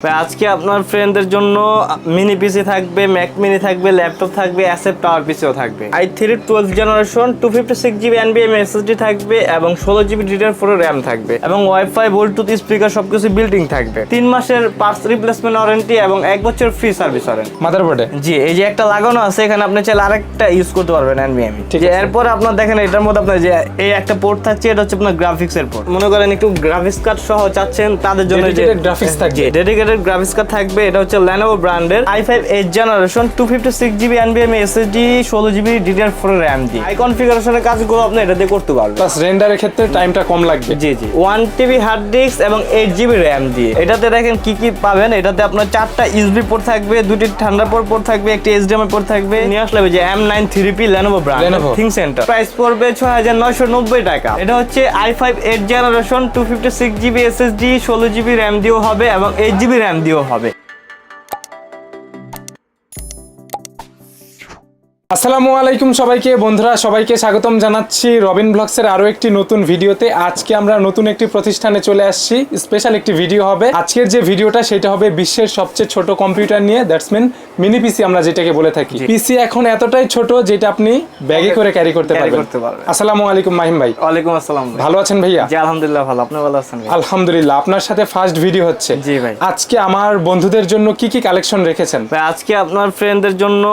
আজকে আপনার ফ্রেন্ডদের জন্য মিনি পিসি থাকবে ম্যাক মিনি থাকবে ল্যাপটপ থাকবে অ্যাসেপ টাওয়ার পিসিও থাকবে। I three twelve generation two fifty six GB এনবিএম SSD থাকবে এবং ষোলো জিবি ডিটার ফোর র্যাম থাকবে এবং ওয়াইফাই ব্লুটুথ স্পিকার সবকিছু বিল্ডিং থাকবে। তিন মাসের পার্টস রিপ্লেসমেন্ট ওয়ারেন্টি এবং এক বছর ফ্রি সার্ভিস ওয়ারেন্টি মাদারবোর্ডে জি এই যে একটা লাগানো আছে এখানে আপনি চাইলে আরেকটা ইউজ করতে পারবেন এনবিএমি ঠিক যে আছে। এরপর আপনার দেখেন এটার মধ্যে আপনার যে এই একটা পোর্ট থাকছে এটা হচ্ছে আপনার গ্রাফিক্স এর পোর্ট মনে করেন একটু গ্রাফিক্স কার্ড সহ চাচ্ছেন তাদের জন্য যে Dedicated graphics dedicated graphics card থাকবে এটা হচ্ছে Lenovo ব্র্যান্ডের i5 8 generation 256 GB এনবিএম SSD 16 GB DDR four RAM দিয়ে। হাই কনফিগারেশনের কাজগুলো আপনি এটা দিয়ে করতে পারবেন। প্লাস রেন্ডারের ক্ষেত্রে টাইমটা কম লাগবে। জি জি। ওয়ান টিবি হার্ড ডিস্ক এবং এইট জিবি র্যাম দিয়ে। এটাতে দেখেন কি কি পাবেন? এটাতে আপনার চারটা ইউএসবি পোর্ট থাকবে দুটি ঠান্ডা পোর্ট থাকবে একটি এইচডিএমআই পোর্ট থাকবে। নিয়ে আসলে যে M nine three P Lenovo brand Lenovo। ThinkCentre price পড়বে ছয় হাজার নয়শো নব্বই টাকা। এটা হচ্ছে i five eight generation two fifty six GB SSD ষোলো জিবি র্যাম দিয়েও হবে এবং এইট জিবি র্যাম দিয়েও হবে। আসসালামু আলাইকুম সবাইকে। বন্ধুরা সবাইকে স্বাগতম জানাচ্ছি রবিন ব্লগসের আরও একটি নতুন ভিডিওতে। আজকে আমরা নতুন একটি প্রতিষ্ঠানে চলে আসছি। স্পেশাল একটি ভিডিও হবে। আজকের যে ভিডিওটা সেটা হবে বিশ্বের সবচেয়ে ছোট কম্পিউটার নিয়ে। দ্যাটস মিন মিনি পিসি আমরা যেটাকে বলে থাকি। পিসি এখন এতটাই ছোট যেটা আপনি ব্যাগে করে ক্যারি করতে পারবেন। আসসালামু আলাইকুম মাহিম ভাই। ওয়ালাইকুম আসসালাম ভালো আছেন ভাইয়া? জি আলহামদুলিল্লাহ ভালো। আপনি ভালো আছেন ভাই? আলহামদুলিল্লাহ আপনার সাথে ফার্স্ট ভিডিও হচ্ছে। জি ভাই। আজকে আমার বন্ধুদের জন্য কি কি কালেকশন রেখেছেন? আজকে আপনার ফ্রেন্ডদের জন্য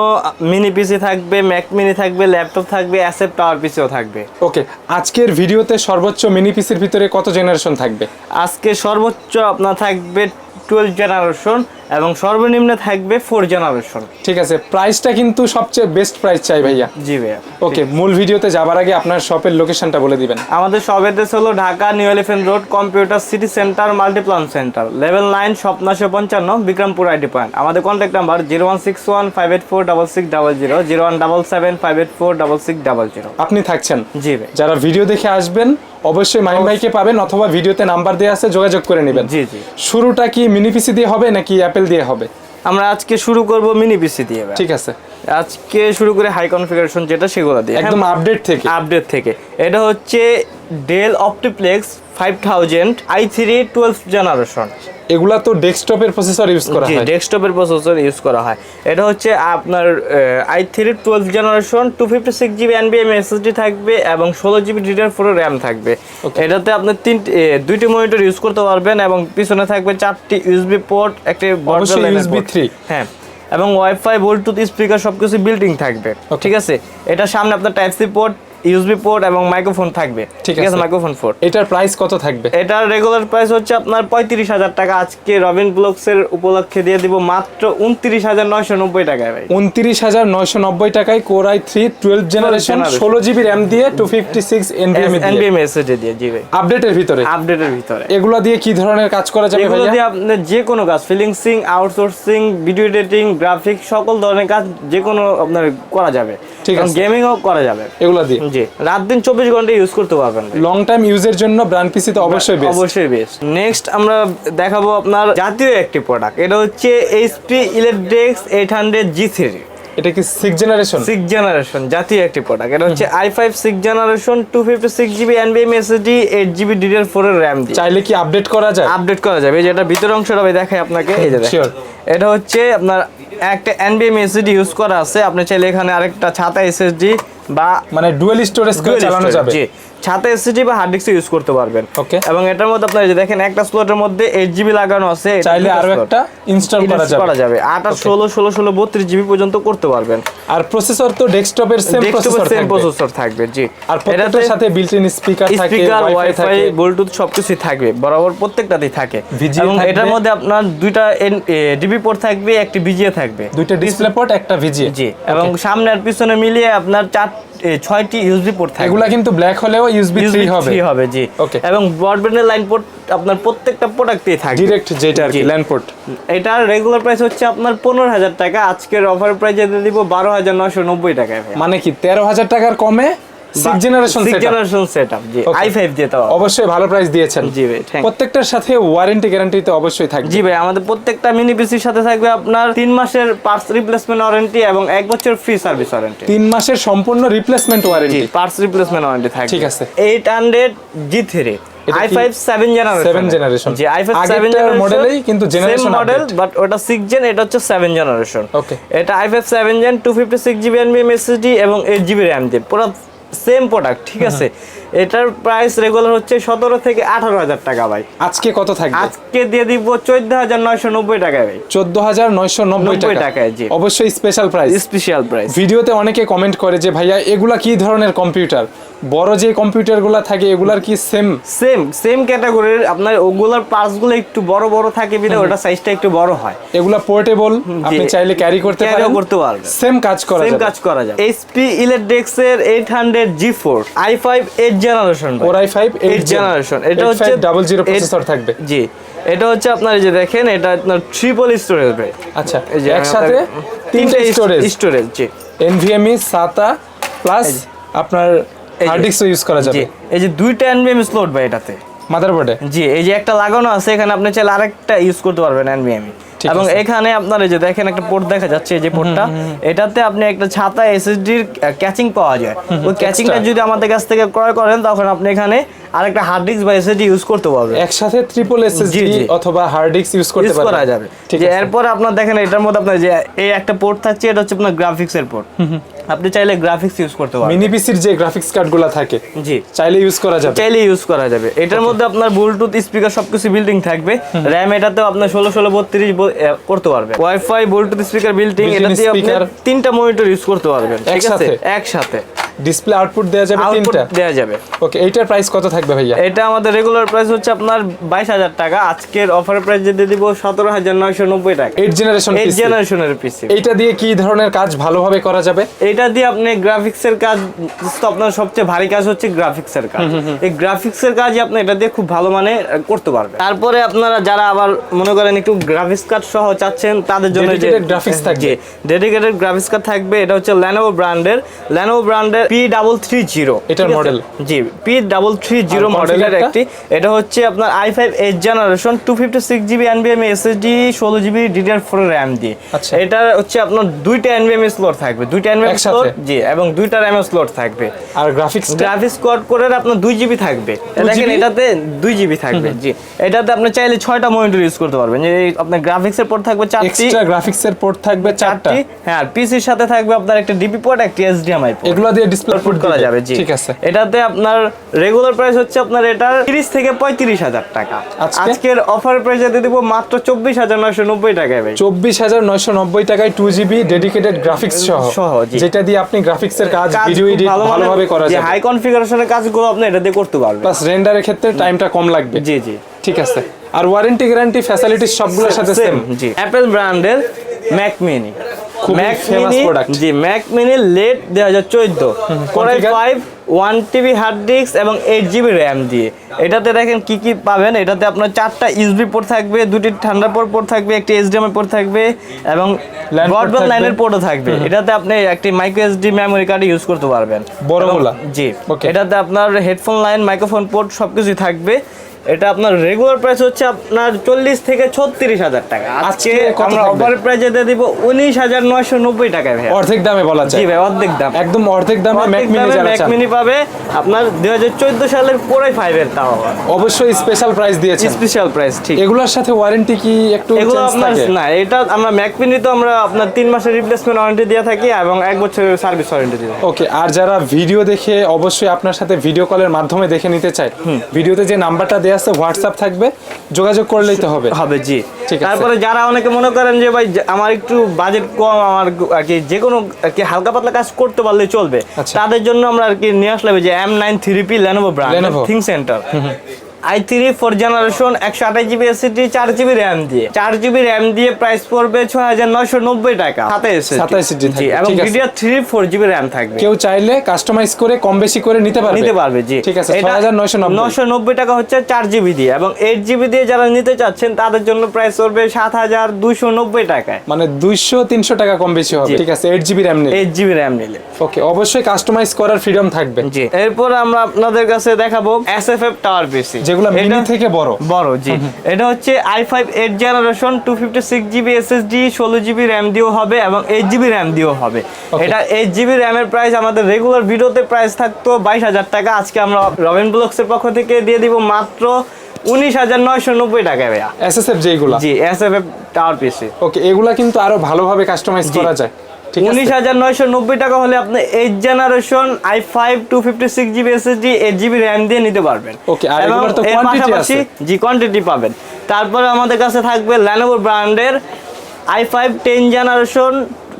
মিনি পিসি থাকবে ম্যাক মিনি থাকবে ল্যাপটপ থাকবে অ্যাসেপ পাওয়ার পিসিও থাকবে। ওকে আজকের ভিডিওতে সর্বোচ্চ মিনি পিসির ভিতরে কত জেনারেশন থাকবে? আজকে সর্বোচ্চ আপনার থাকবে টুয়েলভ জেনারেশন এবং সর্বনিম্ন থাকবে ফোর জেনারেশন ঠিক আছে প্রাইসটা কিন্তু সবচেয়ে বেস্ট প্রাইস চাই ভাইয়া। জি ভাইয়া। ওকে মূল ভিডিওতে যাবার আগে আপনার শপের লোকেশনটা বলে দিবেন। আমাদের সব অ্যাড্রেস হলো Dhaka new Elephant road computer city centre Multiplan centre level nine স্বপ্নাশো পঞ্চান্ন বিক্রমপুর আইডি পয়েন্ট আমাদের contact number zero one six one five eight four double six double zero zero one double seven five eight four double six double zero আপনি থাকছেন। জি ভাই যারা video দেখে আসবেন অবশ্যই মাহিম ভাইকে পাবেন অথবা ভিডিওতে নাম্বার দেওয়া আছে যোগাযোগ করে নেবেন। জি জি। শুরুটা কি মিনি পিসি দিয়ে হবে নাকি অ্যাপেল দিয়ে হবে। আমরা আজকে শুরু করব মিনি পিসি দিয়ে ঠিক আছে। আজকে শুরু করে হাই কনফিগারেশন যেটা সেগুলো দিয়ে। একদম আপডেট থেকে। আপডেট থেকে। এটা হচ্ছে Dell OptiPlex five thousand i three twelve generation এগুলা তো ডেস্কটপের প্রসেসর ইউজ করা হয়। ডেস্কটপের প্রসেসর ইউজ করা হয়। এটা হচ্ছে আপনার i three twelve generation two fifty six GB এনবিএম SSD থাকবে এবং ষোলো জিবি ডিটার ফোর র্যাম থাকবে। এটাতে আপনি তিন দুইটি মনিটর ইউজ করতে পারবেন এবং পিছনে থাকবে চারটি ইউএসবি পোর্ট একটি port। 3 হ্যাঁ এবং ওয়াইফাই ব্লুটুথ স্পিকার সবকিছু বিল্ডিং থাকবে ঠিক আছে? এটা সামনে আপনার type C port USB port এবং মাইক্রোফোন থাকবে। ঠিক আছে। মাইক্রোফোন পোর্ট এটার প্রাইস কত থাকবে? এটার রেগুলার প্রাইস হচ্ছে আপনার পঁয়ত্রিশ হাজার টাকা। আজকে রবিন ব্লগসের উপলক্ষে দিয়ে দিব মাত্র উনত্রিশ হাজার নয়শো নব্বই টাকায় ভাই। উনত্রিশ হাজার নয়শো নব্বই টাকায় core i three twelve generation. ষোলো জিবি র্যাম দিয়ে টু ফিফটি সিক্স এনবিএম এসএসডি দিয়ে। জি ভাই। আপডেটের ভিতরে? আপডেটের ভিতরে। এগুলো দিয়ে কি ধরনের কাজ করা যাবে এগুলো দিয়ে আপনার যে কোনো কাজ freelancing outsourcing video editing graphics সকল ধরনের কাজ যে কোনো আপনার করা যাবে। ঠিক আছে। গেমিংও করা যাবে। এগুলো দিয়ে? জি রাত দিন চব্বিশ ঘণ্টা ইউজ করতে পারবেন লং টাইম ইউজের জন্য ব্র্যান্ড পিসি তো অবশ্যই অবশ্যই বেস্ট নেক্সট আমরা দেখাবো আপনার জাতীয় একটি প্রোডাক্ট এটা হচ্ছে HP EliteDesk eight hundred G three এটা কি সিক্স জেনারেশন সিক্স জেনারেশন জাতীয় একটি প্রোডাক্ট এটা হচ্ছে i five six generation two fifty six GB এনবিএম SSD eight GB DDR four এর র্যাম চাইলে কি আপডেট করা যায়? আপডেট করা যাবে। এই যে এটা ভিতর অংশটা আমি দেখাই আপনাকে। এই যে এটা হচ্ছে আপনার একটা এনবিএম এসএসডি ইউজ করা আছে। আপনি চাইলে এখানে আরেকটা ছাতা এসএসডি বা মানে ডুয়েল স্টোরেজ করে চালানো যাবে। জি। ছাতা এসএসডি বা হার্ড ডিস্ক ইউজ করতে পারবেন। Okay. এবং এটার মধ্যে আপনার যে দেখেন একটা স্লটের মধ্যে এইট জিবি লাগানো আছে চাইলে আরও একটা ইনস্টল করা যাবে। যাবে। আট আর ষোলো ষোলো ষোলো বত্রিশ জিবি পর্যন্ত করতে পারবেন। আর প্রসেসর তো ডেস্কটপের সেম প্রসেসর সেম প্রসেসর থাকবে। জি। আর প্রত্যেকটার সাথে বিল্ট ইন স্পিকার থাকে স্পিকার ওয়াইফাই ব্লুটুথ সবকিছুই থাকবে বরাবর প্রত্যেকটাতেই থাকে। এবং এটার মধ্যে আপনার দুইটা ডিবি পোর্ট থাকবে একটি বিজিএ থাকবে। দুইটা ডিসপ্লে পোর্ট একটা ভিজিএ জি। এবং সামনে আর পিছনে মিলিয়ে আপনার চার ছয়টি ইউএসবি পোর্ট থাকে এগুলা কিন্তু ব্ল্যাক হলেও ইউএসবি USB 3 হবে। 3 হবে জি। ওকে এবং ব্রডব্যান্ডের লাইন পোর্ট আপনার প্রত্যেকটা প্রোডাক্টেই থাকে ডিরেক্ট যেটা আর কি। ল্যান্ড পোর্ট এটার রেগুলার প্রাইস হচ্ছে আপনার পনেরো হাজার টাকা। আজকের অফার প্রাইস দিয়ে দিব বারো হাজার নয়শো নব্বই টাকায় মানে কি তেরো হাজার টাকার কমে six generation six generation set up G. Okay. I five দিয়ে তো। অবশ্যই ভালো প্রাইস দিয়েছেন। জি ভাই প্রত্যেকটার সাথে ওয়ারেন্টি গ্যারান্টি তো অবশ্যই থাকবে। জি ভাই আমাদের প্রত্যেকটা মিনি পিসির সাথে থাকবে আপনার তিন মাসের পার্টস রিপ্লেসমেন্ট ওয়ারেন্টি এবং এক বছর ফ্রি সার্ভিস ওয়ারেন্টি তিন মাসের সম্পূর্ণ replacement warranty parts replacement warranty থাকবে। ঠিক আছে। এইট হান্ড্রেড জি থ্রি এটা i five seven generation Seven generation। জি আই ফাইভ আগেরটার সেভেন জেনারেশন মডেলেই কিন্তু generation মডেল। বাট ওটা সিক্স জেন এটা হচ্ছে সেভেন জেনারেশন Okay. এটা i five seven gen two fifty six GB এনবিএম SSD এবং এইট জিবি র্যাম দিয়ে। পুরো সেম প্রোডাক্ট ঠিক আছে? এটার প্রাইস রেগুলার হচ্ছে সতেরো থেকে আঠারো হাজার টাকা ভাই। আজকে কত থাকবে? আজকে দিয়ে দিব চোদ্দ হাজার নয়শো নব্বই টাকায় ভাই। চোদ্দ হাজার নয়শো নব্বই 90 টাকা। টাকায়, জি। অবশ্যই স্পেশাল প্রাইস স্পেশাল প্রাইস ভিডিওতে অনেকে কমেন্ট করে যে ভাইয়া এগুলা কি ধরনের কম্পিউটার বড় যে কম্পিউটারগুলো থাকে এগুলার কি সেম সেম সেম ক্যাটাগরির আপনার ওগুলোর পার্টসগুলো একটু বড় বড় থাকে বিধায় ওটা সাইজটা একটু বড় হয়। এগুলা পোর্টেবল আপনি চাইলে ক্যারি করতে পারেন। করতে পারবেন। সেম কাজ করা সেম কাজ করা যায় এইচপি ইলেকট্রিক্স এর eight hundred G four i five eight generation or i5 eight generation এটা হচ্ছে ডাবল জিরো প্রসেসর থাকবে। জি। এটা হচ্ছে আপনার এই যে দেখেন এটা আপনার ট্রিপল স্টোরেজ ভাই। আচ্ছা এই যে একসাথে তিনটে স্টোরেজ স্টোরেজ জি। এনভিএমই সাতা প্লাস আপনার হার্ড ডিস্কও ইউজ করা যাবে। এই যে দুইটা এনবিএম স্লট ভাই এটাতে। মাদারবোর্ডে জি এই যে একটা লাগানো আছে এখানে আপনি চাইলে আরেকটা ইউজ করতে পারবেন ঠিক এবং এখানে আপনার এই যে দেখেন একটা পোর্ট দেখা যাচ্ছে এই যে পোর্টটা এটাতে আপনি একটা ছাতা এসএসডি এসএসডির ক্যাচিং পাওয়া যায়। ওই ক্যাচিংটা টা যদি আমাদের কাছ থেকে ক্রয় করেন তখন আপনি এখানে আরেকটা হার্ড ডিস্ক বা এসএসডি ইউজ করতে পারবেন। একসাথে ট্রিপল এসএসডি। অথবা হার্ড ডিস্ক ইউজ করতে পারবেন করা যাবে। যে আছে। এরপর আপনার দেখেন এটার মধ্যে আপনার যে এই একটা পোর্ট থাকছে এটা হচ্ছে আপনার গ্রাফিক্স এর পোর্ট আপনি চাইলে গ্রাফিক্স ইউজ করতে পারেন মিনি পিসির যে গ্রাফিক্স কার্ডগুলো থাকে জি। চাইলে ইউজ করা যাবে। চাইলে ইউজ করা যাবে। এটার মধ্যে আপনার ব্লুটুথ স্পিকার সবকিছু বিল্ডিং থাকবে। র্যাম এটাতেও আপনি ষোলো ষোলো বত্রিশ করতে পারবেন। ওয়াইফাই ব্লুটুথ স্পিকার বিল্ডিং এটা দিয়ে আপনি তিনটা মনিটর ইউজ করতে পারবেন ঠিক আছে? একসাথে? ডিসপ্লে আউটপুট দেওয়া যাবে আউটপুট তিনটা? দেওয়া যাবে। ওকে এইটার প্রাইস কত থাকবে ভাইয়া? এটা আমাদের রেগুলার প্রাইস হচ্ছে আপনার বাইশ হাজার টাকা। আজকের অফার প্রাইস দিয়ে দিব সতেরো হাজার নয়শো নব্বই টাকা। এইট জেনারেশন এই জেনারেশনের পিসি এইটা দিয়ে কি ধরনের কাজ ভালোভাবে করা যাবে? এটা দিয়ে আপনি গ্রাফিক্সের কাজ তো আপনার সবচেয়ে ভারী কাজ হচ্ছে গ্রাফিক্সের কাজ। এই গ্রাফিক্সের কাজই আপনি এটা দিয়ে খুব ভালো মানে করতে পারবেন। তারপরে আপনারা যারা আবার মনে করেন একটু গ্রাফিক্স কার্ড সহ চাচ্ছেন তাদের জন্য যে Dedicated graphics থাকবে। ডেডিকেটেড গ্রাফিক্স কার্ড থাকবে। এটা হচ্ছে Lenovo ব্র্যান্ডের Lenovo ব্র্যান্ডের পি ডাবল থ্রি জিরো এটার model? জি পি ডাবল থ্রি জিরো মডেলের একটি। এটা হচ্ছে আপনার i five eight generation two fifty six GB এনবিএম SSD ষোলো জিবি ডিডিআর ফোর র্যাম দিয়ে। আচ্ছা। এটা হচ্ছে আপনার দুইটা এনবিএম স্লট থাকবে। দুইটা এনবিএম স্লট জি এবং দুইটা র্যাম স্লট থাকবে। আর গ্রাফিক্স গ্রাফিক্স কোড করে আপনার দুই জিবি থাকবে। দেখেন এটাতে দুই জিবি থাকবে জি। এটাতে আপনি চাইলে ছয়টা মনিটর ইউজ করতে পারবেন। যে আপনার গ্রাফিক্স এর পোর্ট থাকবে চারটি। এক্সট্রা গ্রাফিক্স এর পোর্ট থাকবে চারটি। হ্যাঁ আর পিসির সাথে থাকবে আপনার একটা ডিপি পোর্ট একটা এইচডিএমআই পোর্ট এগুলো দিয়ে ডিসপ্লে আউটপুট করা যাবে জি। ঠিক আছে। এটাতে আপনার রেগুলার প্রাইস হচ্ছে আপনার এটার তিরিশ থেকে পঁয়ত্রিশ হাজার টাকা। আজকের অফার প্রাইস দিয়ে দিব মাত্র চব্বিশ হাজার নয়শো নব্বই টাকায় ভাই। চব্বিশ হাজার নয়শো নব্বই টাকায় টু জিবি ডেডিকেটেড গ্রাফিক্স সহ সহ, যেটা দিয়ে আপনি গ্রাফিক্স এর কাজ ভিডিও এডিট ভালোভাবে করা যাবে। হাই কনফিগারেশনের কাজগুলো আপনি এটা দিয়ে করতে পারবেন। প্লাস রেন্ডারের ক্ষেত্রে টাইমটা কম লাগবে। জি জি। ঠিক আছে। আর ওয়ারেন্টি গ্যারান্টি ফ্যাসিলিটিস সবগুলোর সাথে সেম জি। অ্যাপেল ব্র্যান্ডের ম্যাক মিনি ম্যাক মিনি জি ম্যাক মিনি লেট দুই হাজার চোদ্দ core i five one TB hard disk এবং এইট জিবি র্যাম দিয়ে। এটাতে দেখেন কি কি পাবেন? এটাতে আপনার চারটা ইউসবি পোর্ট থাকবে দুটি ঠান্ডা পোর্ট পোর্ট থাকবে একটি এইচডিএমআই পোর্ট থাকবে এবং ব্রডব্যান্ড লাইনের পোর্টও থাকবে। এটাতে আপনি একটি micro SD memory card use করতে পারবেন। বড়গুলা? জি। এটাতে আপনার হেডফোন লাইন মাইক্রোফোন পোর্ট সবকিছুই থাকবে। এটা আপনার রেগুলার প্রাইস হচ্ছে আপনার চল্লিশ থেকে ছত্রিশ হাজার টাকা। আজকে আজকে আমরা অফার প্রাইজে দিয়ে দিব উনিশ হাজার নয়শো নব্বই টাকায় ভাই অর্ধেক দামে বলা জি যায় ভাই অর্ধেক দাম। একদম অর্ধেক দামে ম্যাক অর্ধেক মিনি যারা ম্যাক মিনি পাবে আপনার দুই হাজার চোদ্দ সালের পরে ফাইভের তাও অবশ্যই স্পেশাল প্রাইস দিয়েছেন। স্পেশাল প্রাইস ঠিক। এগুলোর সাথে ওয়ারেন্টি কি একটু এগুলো আপনার না এটা আমরা ম্যাক মিনি তো আমরা আপনার তিন মাসের রিপ্লেসমেন্ট ওয়ারেন্টি দিয়ে থাকি এবং এক বছরের সার্ভিস ওয়ারেন্টি দিয়ে ওকে আর যারা ভিডিও দেখে অবশ্যই আপনার সাথে ভিডিও কলের মাধ্যমে দেখে নিতে চায় ভিডিওতে যে নাম্বারটা দেওয়া আছে হোয়াটসঅ্যাপ থাকবে যোগাযোগ করলেই তো হবে। হবে জি। ঠিক আছে। তারপরে যারা অনেকে মনে করেন যে ভাই আমার একটু বাজেট কম আমার আর কি যে কোনো আর কি হালকা পাতলা কাজ করতে পারলে চলবে। আচ্ছা। তাদের জন্য আমরা আর কি নিয়ে আসলাম যে M nine three P Lenovo brand ThinkCentre i three four generation একশো আঠাশ জিবি এসিডি চার জিবি র্যাম দিয়ে। চার জিবি র্যাম দিয়ে প্রাইস পড়বে ছয় হাজার নয়শো নব্বই টাকা। সাথে এসে 27 জি থাকবে, এবং video three four GB RAM থাকবে। কেউ চাইলে কাস্টমাইজ করে কম বেশি করে নিতে পারবে। নিতে পারবে জি। ঠিক আছে ছয় হাজার নয়শো নব্বই। টাকা হচ্ছে চার জিবি দিয়ে এবং এইট জিবি দিয়ে যারা নিতে চাচ্ছেন তাদের জন্য প্রাইস পড়বে সাত হাজার দুশো নব্বই টাকায়। মানে দুইশো তিনশো টাকা কম বেশি হবে। ঠিক আছে এইট জিবি র্যাম নেই এইট জিবি র্যাম নিলে। ওকে অবশ্যই কাস্টমাইজ করার ফ্রিডম থাকবে। জি। এরপর আমরা আপনাদের কাছে দেখাবো S F F tower PC যেগুলো মিনি থেকে বড়। বড় জি। এটা হচ্ছে i five eight generation two fifty six GB SSD ষোলো জিবি র্যাম দিয়েও হবে এবং এইট জিবি র্যাম দিয়েও হবে। এটা এইট জিবি র্যামের প্রাইস আমাদের রেগুলার ভিডিওতে প্রাইস থাকতো বাইশ হাজার টাকা। আজকে আমরা রবিন ব্লগসের পক্ষ থেকে দিয়ে দিব মাত্র উনিশ হাজার নয়শো নব্বই টাকায় ভাইয়া। এসএসএফ যেগুলো জি S F F tower PC okay এগুলা কিন্তু আরও ভালোভাবে কাস্টমাইজ। করা যায়। উনিশ হাজার নয়শো নব্বই টাকা হলে আপনি eight generation i five two fifty six GB SSD eight GB RAM দিয়ে নিতে পারবেন। ওকে এর পাশাপাশি জি কোয়ান্টিটি পাবেন। তারপরে আমাদের কাছে থাকবে ল্যানোভো ব্র্যান্ডের i five ten generation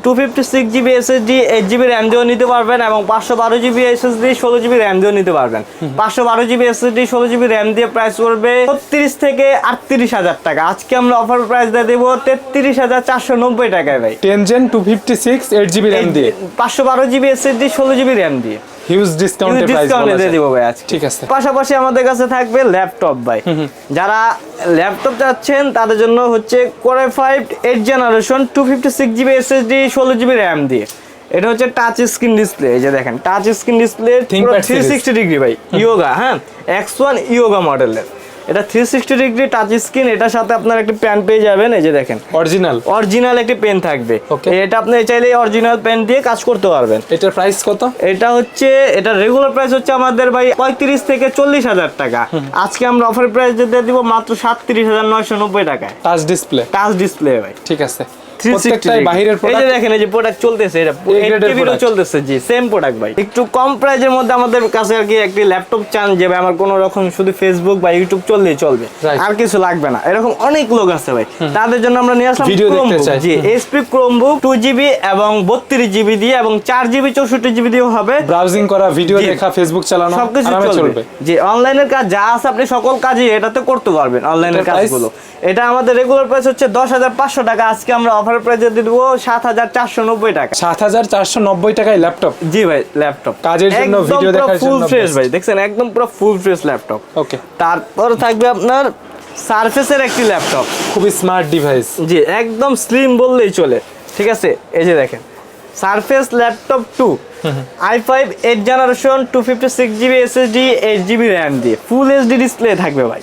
two fifty six GB SSD eight GB RAM দিয়েও নিতে পারবেন এবং পাঁচশো বারো জিবি এসএসডি ষোলো জিবি র্যাম দিয়েও নিতে পারবেন। পাঁচশো বারো জিবি এসএসডি ষোলো জিবি র্যাম দিয়ে প্রাইস পড়বে ছত্রিশ থেকে আটত্রিশ হাজার টাকা। আজকে আমরা অফার প্রাইস দিয়ে দেবো তেত্রিশ হাজার চারশো নব্বই টাকায় ভাই। Ten gen two fifty six eight GB RAM দিয়ে। পাঁচশো বারো জিবি এসএসডি ষোলো জিবি র্যাম দিয়ে। হিউজ ডিসকাউন্টে প্রাইস দিয়ে দিব ভাই আজকে। ঠিক আছে। পাশাপাশি আমাদের কাছে থাকবে ল্যাপটপ ভাই। যারা ল্যাপটপ চাচ্ছেন তাদের জন্য হচ্ছে core five eight generation two fifty six GB SSD ষোলো জিবি র্যাম দিয়ে। এটা হচ্ছে টাচ স্ক্রিন ডিসপ্লে এই যে দেখেন touch screen display ThinkPad three series। Sixty degree ভাই ইয়োগা হ্যাঁ? এক্স ওয়ান ইয়োগা মডেলের এটা three sixty degree touch screen এটার সাথে আপনার একটা প্যান পেয়ে যাবেন এই যে দেখেন। অরিজিনাল অরিজিনাল একটি পেন থাকবে. এটা আপনি চাইলে অরিজিনাল পেন দিয়ে কাজ করতে পারবেন। এটার প্রাইস কত? এটা হচ্ছে এটা রেগুলার প্রাইস হচ্ছে আমাদের ভাই পঁয়ত্রিশ থেকে চল্লিশ হাজার টাকা। আজকে আমরা অফার প্রাইস দিয়ে দিব মাত্র সাতত্রিশ হাজার নয়শো নব্বই টাকায়। টাচ ডিসপ্লে টাচ ডিসপ্লে ভাই। ঠিক আছে। 360 প্রত্যেকটাই বাহিরের এই যে দেখেন এই যে প্রোডাক্ট চলতেছে এটা A grade এর টিভিরও product। চলতেছে জি সেম প্রোডাক্ট ভাই। একটু কম প্রাইজের মধ্যে আমাদের কাছে আর কি একটি ল্যাপটপ চান যে ভাই আমার কোনো রকম শুধু ফেসবুক বা ইউটিউব চললেই চলবে। আর কিছু লাগবে না। এরকম অনেক লোক আছে ভাই। তাদের জন্য আমরা নিয়ে আসলাম Video দেখতে Chromebook, চায়। জি এসপি ক্রোমবুক টু জিবি এবং দিয়ে এবং হবে। ব্রাউজিং করা ভিডিও দেখা ফেসবুক চালানো সবকিছু চলবে। অনলাইনের কাজ যা আছে আপনি সকল কাজই এটাতে করতে পারবেন অনলাইনের? কাজগুলো। এটা আমাদের রেগুলার প্রাইস হচ্ছে দশ হাজার পাঁচশো টাকা। আজকে আমরা অফার প্রাইসে দিয়ে দেবো সাত হাজার চারশো নব্বই টাকা। সাত হাজার চারশো নব্বই টাকায় ল্যাপটপ জি ভাই ল্যাপটপ কাজের জন্য, video দেখার ফুল ফ্রেশ ভাই দেখছেন? একদম পুরো ফুল ফ্রেশ ল্যাপটপ ওকে তারপর থাকবে আপনার সারফেসের একটি ল্যাপটপ খুবই স্মার্ট ডিভাইস জি একদম স্লিম বললেই চলে। ঠিক আছে? এই যে দেখেন Surface laptop two i five eight generation two fifty six GB SSD eight GB RAM দিয়ে। ফুল এইচডি ডিসপ্লে থাকবে ভাই।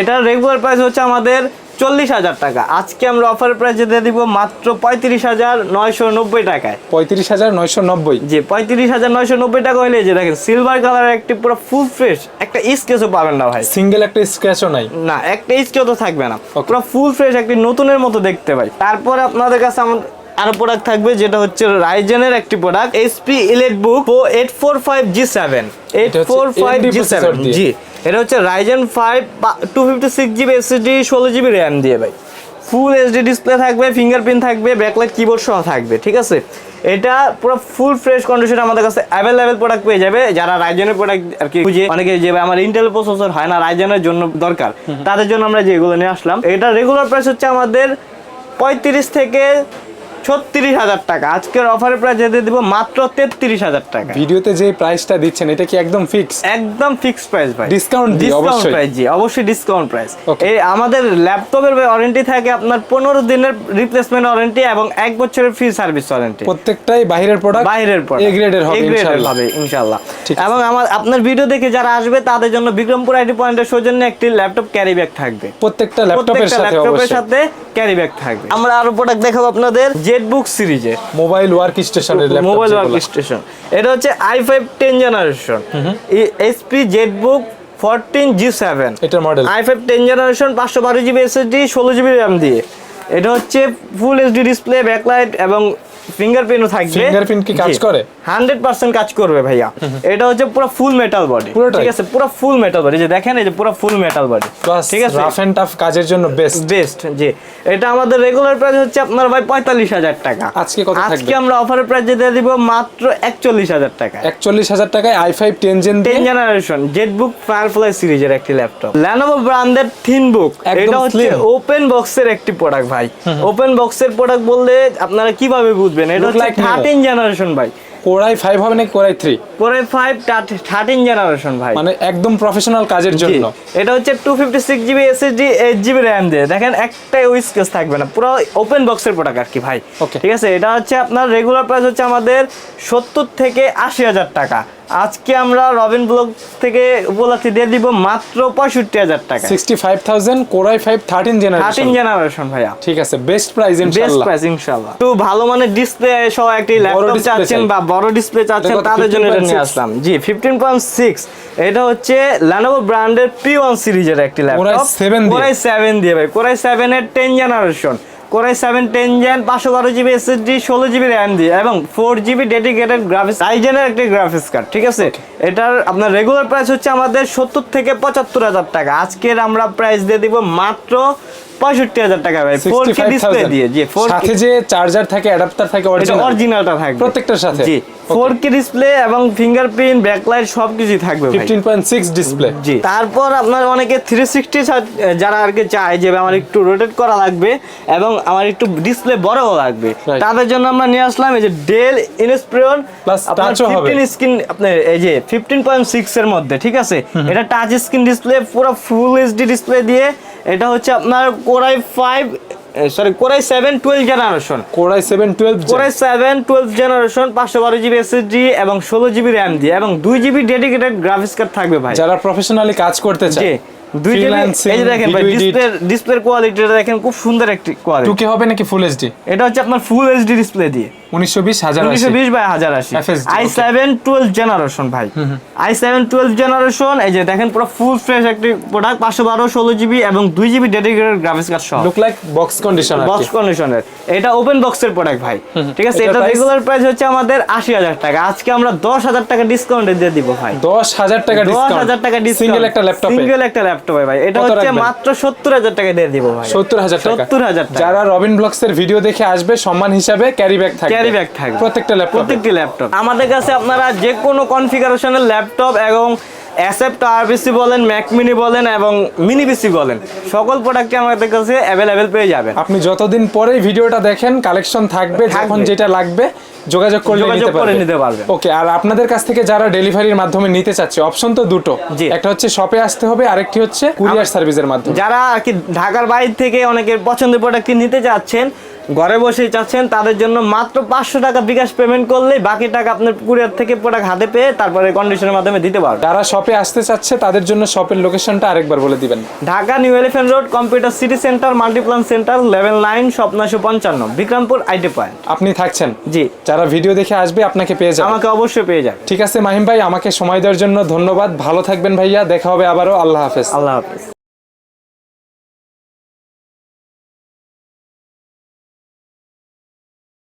এটার রেগুলার প্রাইস হচ্ছে আমাদের চল্লিশ হাজার টাকা। আজকে আমরা অফার প্রাইসে যেতে দিব মাত্র পঁয়ত্রিশ হাজার নয়শো নব্বই টাকায়। পঁয়ত্রিশ হাজার নয়শো নব্বই। যে পঁয়ত্রিশ হাজার নয়শো নব্বই টাকা হলে যে দেখেন সিলভার কালার একটি পুরো ফুল ফ্রেশ একটা স্কেচও পাবেন না ভাই। সিঙ্গেল একটা স্কেচও নাই। না একটা স্কেচও তো থাকবে না। পুরো ফুল ফ্রেশ একটি নতুনের মতো দেখতে ভাই। তারপরে আপনাদের কাছে আমাদের আরও প্রোডাক্ট থাকবে যেটা হচ্ছে রাইজেনের একটি প্রোডাক্ট এইচপি ইলেট বুক ও eight four five G seven eight four five G seven জি। এটা হচ্ছে Ryzen five two fifty six GB SSD ষোলো জিবি র্যাম দিয়ে ভাই। ফুল এইচডি ডিসপ্লে থাকবে ফিঙ্গারপ্রিন্ট থাকবে ব্যাকলাইট কিবোর্ড সহ থাকবে ঠিক আছে? এটা পুরো ফুল ফ্রেশ কন্ডিশনে আমাদের কাছে অ্যাভেলেবেল প্রোডাক্ট পেয়ে যাবে যারা রাইজেনের প্রোডাক্ট আর কি খুঁজে অনেকে যে আমার ইন্টেল প্রসেসর হয় না রাইজেনের জন্য দরকার তাদের জন্য আমরা যেগুলো নিয়ে আসলাম। এটা রেগুলার প্রাইস হচ্ছে আমাদের পঁয়ত্রিশ থেকে ছত্রিশ হাজার টাকা। আজকের অফারের প্রাইস যেতে দিব মাত্র তেত্রিশ হাজার টাকা। ভিডিওতে যে প্রাইসটা দিচ্ছেন এটা কি একদম ফিক্স একদম ফিক্সড প্রাইস ভাই। ডিসকাউন্ট অবশ্যই। প্রাইস জি অবশ্যই ডিসকাউন্ট প্রাইস এই আমাদের ল্যাপটপের ওয়ারেন্টি থাকে আপনার পনেরো দিনের রিপ্লেসমেন্ট ওয়ারেন্টি এবং এক বছরের ফ্রি সার্ভিস ওয়ারেন্টি প্রত্যেকটাই বাহিরের প্রোডাক্ট বাইরের পর এ গ্রেডের হবে ইনশাআল্লাহ হবে ইনশাআল্লাহ ঠিক এবং আমার আপনার ভিডিও দেখে যারা আসবে তাদের জন্য বিক্রমপুর আইটি পয়েন্টের সৌজন্য একটি ল্যাপটপ ক্যারি ব্যাগ থাকবে। প্রত্যেকটা ল্যাপটপের সাথে ল্যাপটপের অবশ্যই। সাথে ক্যারি ব্যাগ থাকবে। আমরা আরও প্রোডাক্ট দেখাবো আপনাদের। জেটবুক সিরিজে মোবাইল ওয়ার্ক স্টেশনের মোবাইল ওয়ার্ক স্টেশন এটা হচ্ছে i five ten generation HP ZBook fourteen G seven এটার model i five ten generation পাঁচশো বারো জিবি এসএসডি ষোলো জিবি র্যাম দিয়ে। এটা হচ্ছে ফুল এইচডি ডিসপ্লে ব্যাকলাইট এবং ফিঙ্গারপ্রিন্টও থাকবে। Fingerprint কি কাজ করে? হান্ড্রেড পার্সেন্ট কাজ করবে ভাইয়া। এটা হচ্ছে পুরো ফুল মেটাল বডি ঠিক আছে? পুরো ফুল মেটাল বডি যে দেখেন এই যে পুরো ফুল মেটাল বডি ঠিক আছে? রাফ এন্ড টাফ কাজের জন্য বেস্ট বেস্ট জি। এটা আমাদের রেগুলার প্রাইস হচ্ছে আপনার ভাই পঁয়তাল্লিশ হাজার টাকা। আজকে কত থাকবে? আজকে আমরা অফারের প্রাইস দিয়ে দিব মাত্র একচল্লিশ হাজার টাকা। একচল্লিশ হাজার টাকায় I five ten gen ten generation Jetbook Firefly সিরিজের একটি ল্যাপটপ ল্যানোভো ব্র্যান্ডের থিন বুক এটা হচ্ছে ওপেন বক্সের একটি প্রোডাক্ট ভাই। ওপেন বক্সের প্রোডাক্ট বললে আপনারা কীভাবে বুঝবেন? এটা হচ্ছে। থার্টিন জেনারেশন ভাই। কোরাই ফাইভ হবে নাকি core i three core i five thirteen generation ভাই। মানে একদম প্রফেশনাল কাজের জন্য। এটা হচ্ছে two fifty six GB SSD eight GB RAM দিয়ে। দেখেন একটাই ওই কেস থাকবে না। পুরো ওপেন বক্সের প্রোডাক্ট আর কি ভাই. ঠিক আছে? এটা হচ্ছে আপনার রেগুলার প্রাইস হচ্ছে আমাদের সত্তর থেকে আশি হাজার টাকা। আজকে আমরা রবিন ব্লগ থেকে উপলক্ষে দিয়ে দিব মাত্র পঁয়ষট্টি হাজার টাকা। Sixty five thousand core i five thirteen thirteen generation generation ভাইয়া। ঠিক আছে বেস্ট প্রাইস বেস্ট প্রাইস ইনশাআল্লাহ তো ভালো মানের ডিসপ্লে সহ একটি ল্যাপটপ চাচ্ছেন বা বড় ডিসপ্লে চাচ্ছেন তাদের জন্য এটা নিয়ে আসলাম। জি ফিফটিন পয়েন্ট সিক্স এটা হচ্ছে Lenovo ব্র্যান্ডের পি ওয়ান সিরিজের একটি ল্যাপটপ 7 কোরাই সেভেন দিয়ে ভাই। কোরাই সেভেন এর ten generation core i seven ten gen পাঁচশো বারো জিবি এসএসডি ষোলো জিবি র্যাম দিয়ে এবং ফোর জিবি ডেডিকেটেড গ্রাফিক্স আইজেনের একটি গ্রাফিক্স কার্ড ঠিক আছে? এটার আপনার রেগুলার প্রাইস হচ্ছে আমাদের সত্তর থেকে পঁচাত্তর হাজার টাকা। আজকের আমরা প্রাইস দিয়ে দিব মাত্র পঁয়ষট্টি হাজার টাকা ভাই ফোর কে ডিসপ্লে দিয়ে জি ফোর সাথে যে চার্জার থাকে অ্যাডাপ্টার থাকে অরিজিনাল অরিজিনালটা থাকবে। প্রত্যেকটার সাথে? জি ফোর কে ডিসপ্লে এবং ফিঙ্গারপ্রিন্ট ব্যাকলাইট সবকিছুই থাকবে ফিফটিন পয়েন্ট সিক্স ডিসপ্লে জি। তারপর আপনার অনেকে থ্রি সিক্সটি যারা আর কি চায় যে আমার একটু রোটেট করা লাগবে এবং আমার একটু ডিসপ্লে বড়ও লাগবে তাদের জন্য আমরা নিয়ে আসলাম এই যে ডেল ইনস্প্রিয়ন হবে। ফিফটিন স্ক্রিন আপনার এই যে ফিফটিন পয়েন্ট সিক্স এর মধ্যে ঠিক আছে? এটা টাচ স্ক্রিন ডিসপ্লে পুরো ফুল এইচডি ডিসপ্লে দিয়ে এটা হচ্ছে আপনার Core i five sorry Core i seven twelve generation Core i seven twelve Core i seven twelve generation পাঁচশো বারো জিবি এসএসডি এবং ষোলো জিবি র্যাম দিয়ে এবং দুই জিবি ডেডিকেটেড গ্রাফিক্স কার্ড থাকবে ভাই। যারা প্রফেশনালি কাজ করতে চায়। দুই এই যে দেখেন ভাই ডিসপ্লে ডিসপ্লের কোয়ালিটিটা দেখেন খুব সুন্দর একটি কোয়ালিটি টুকে হবে নাকি ফুল এইচডি এটা হচ্ছে আপনার ফুল এইচডি ডিসপ্লে দিয়ে। হাজার বাই জেনারেশন ভাই। এই যে দেখেন পুরো ফুল ফ্রেশ একটি প্রোডাক্ট পাঁচশো বারো ষোলো জিবি এবং দুই জিবি ডেডিকেটেড গ্রাফিক্স কার্ড সহ। লুক লাইক বক্স কন্ডিশন আর বক্স কন্ডিশনের এটা ওপেন বক্সের প্রোডাক্ট ভাই। ঠিক আছে? এটা রেগুলার প্রাইস হচ্ছে আমাদের আশি হাজার টাকা। আজকে আমরা দশ হাজার টাকা ডিসকাউন্টে দিয়ে দিব ভাই। দশ হাজার টাকা দশ ডিসকাউন্ট হাজার টাকা ডিসকাউন্ট সিঙ্গেল একটা ল্যাপটপে সিঙ্গেল একটা ল্যাপটপে ভাই এটা হচ্ছে মাত্র সত্তর হাজার টাকা দিয়ে দিব ভাই। সত্তর হাজার টাকা। 70,000 টাকা। যারা রবিন ব্লগস এর ভিডিও দেখে আসবে সম্মান হিসাবে ক্যারি ব্যাগ থাকবে। ক্যারি ব্যাগ থাকবে। প্রত্যেকটা ল্যাপটপ প্রত্যেকটি ল্যাপটপ আমাদের কাছে আপনারা যে কোনো কনফিগারেশনের ল্যাপটপ এবং অ্যাসেপ্ট আরপিসি বলেন ম্যাক মিনি বলেন এবং মিনি পিসি বলেন সকল প্রোডাক্টই আমাদের কাছে অ্যাভেলেবেল পেয়ে যাবেন। আপনি যতদিন পরে ভিডিওটা দেখেন কালেকশন থাকবে যখন যেটা লাগবে যোগাযোগ করলে যোগাযোগ নিতে করে পারবে। নিতে পারবেন। ওকে আর আপনাদের কাছ থেকে যারা ডেলিভারির মাধ্যমে নিতে চাচ্ছে অপশন তো দুটো। একটা হচ্ছে শপে আসতে হবে আরেকটি হচ্ছে কুরিয়ার সার্ভিসের মাধ্যমে। যারা আর কি ঢাকার বাইরে থেকে অনেকের পছন্দের প্রোডাক্টটি নিতে চাচ্ছেন ঘরে বসেই চাচ্ছেন তাদের জন্য মাত্র পাঁচশো টাকা বিকাশ পেমেন্ট করলে বাকি টাকা আপনার কুরিয়ার থেকে প্রোডাক্ট হাতে পেয়ে তারপরে কন্ডিশনের মাধ্যমে দিতে পারবেন। যারা শপে আসতে চাচ্ছে তাদের জন্য শপের লোকেশনটা আরেকবার বলে দিবেন। Dhaka New Elephant Road computer city centre Multiplan centre level nine স্বপ্নশো পঞ্চান্ন বিক্রমপুর আইটি পয়েন্ট আপনি থাকছেন। জি। যারা ভিডিও দেখে আসবে আপনাকে পেয়ে যাবে। আমাকে অবশ্যই পেয়ে যাবে। ঠিক আছে মাহিম ভাই আমাকে সময় দেওয়ার জন্য ধন্যবাদ। ভালো থাকবেন ভাইয়া দেখা হবে আবারও। আল্লাহ হাফেজ। আল্লাহ হাফিজ।